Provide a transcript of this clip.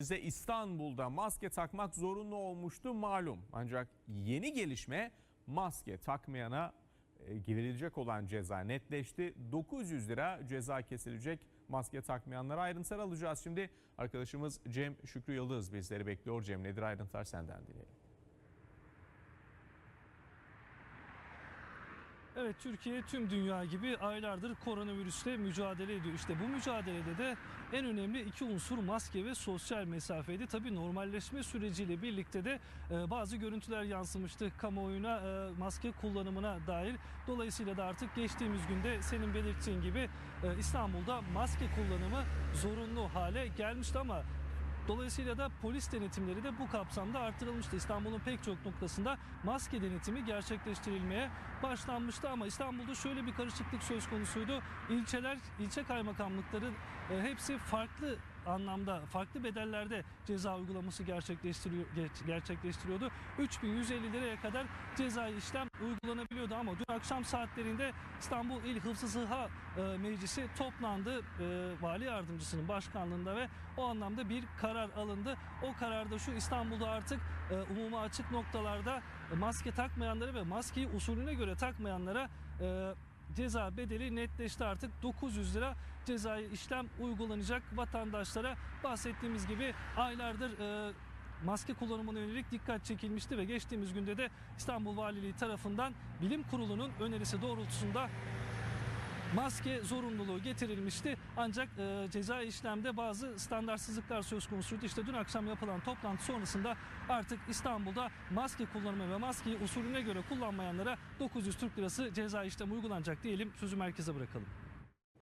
Size İstanbul'da maske takmak zorunlu olmuştu malum. Ancak yeni gelişme maske takmayana verilecek olan ceza netleşti. 900 lira ceza kesilecek maske takmayanlara ayrıntılar alacağız. Şimdi arkadaşımız Cem Şükrü Yıldız bizleri bekliyor. Cem nedir ayrıntılar senden dileyelim. Evet Türkiye tüm dünya gibi aylardır koronavirüsle mücadele ediyor. İşte bu mücadelede de en önemli iki unsur maske ve sosyal mesafeydi. Tabii normalleşme süreciyle birlikte de e, bazı görüntüler yansımıştı kamuoyuna e, maske kullanımına dair. Dolayısıyla da artık geçtiğimiz günde senin belirttiğin gibi e, İstanbul'da maske kullanımı zorunlu hale gelmişti ama Dolayısıyla da polis denetimleri de bu kapsamda artırılmıştı. İstanbul'un pek çok noktasında maske denetimi gerçekleştirilmeye başlanmıştı ama İstanbul'da şöyle bir karışıklık söz konusuydu. İlçeler, ilçe kaymakamlıkları e, hepsi farklı anlamda farklı bedellerde ceza uygulaması gerçekleştiriyor ger- gerçekleştiriyordu. 3150 liraya kadar cezai işlem uygulanabiliyordu ama dün akşam saatlerinde İstanbul İl Hıfzı Sıha e, Meclisi toplandı. E, Vali yardımcısının başkanlığında ve o anlamda bir karar alındı. O kararda şu İstanbul'da artık e, umuma açık noktalarda maske takmayanlara ve maskeyi usulüne göre takmayanlara ceza bedeli netleşti artık. 900 lira cezai işlem uygulanacak. Vatandaşlara bahsettiğimiz gibi aylardır e, maske kullanımına yönelik dikkat çekilmişti ve geçtiğimiz günde de İstanbul Valiliği tarafından bilim kurulunun önerisi doğrultusunda maske zorunluluğu getirilmişti. Ancak e, ceza işlemde bazı standartsızlıklar söz konusuydu. İşte dün akşam yapılan toplantı sonrasında artık İstanbul'da maske kullanımı ve maskeyi usulüne göre kullanmayanlara 900 Türk lirası ceza işlemi uygulanacak diyelim. Sözü merkeze bırakalım.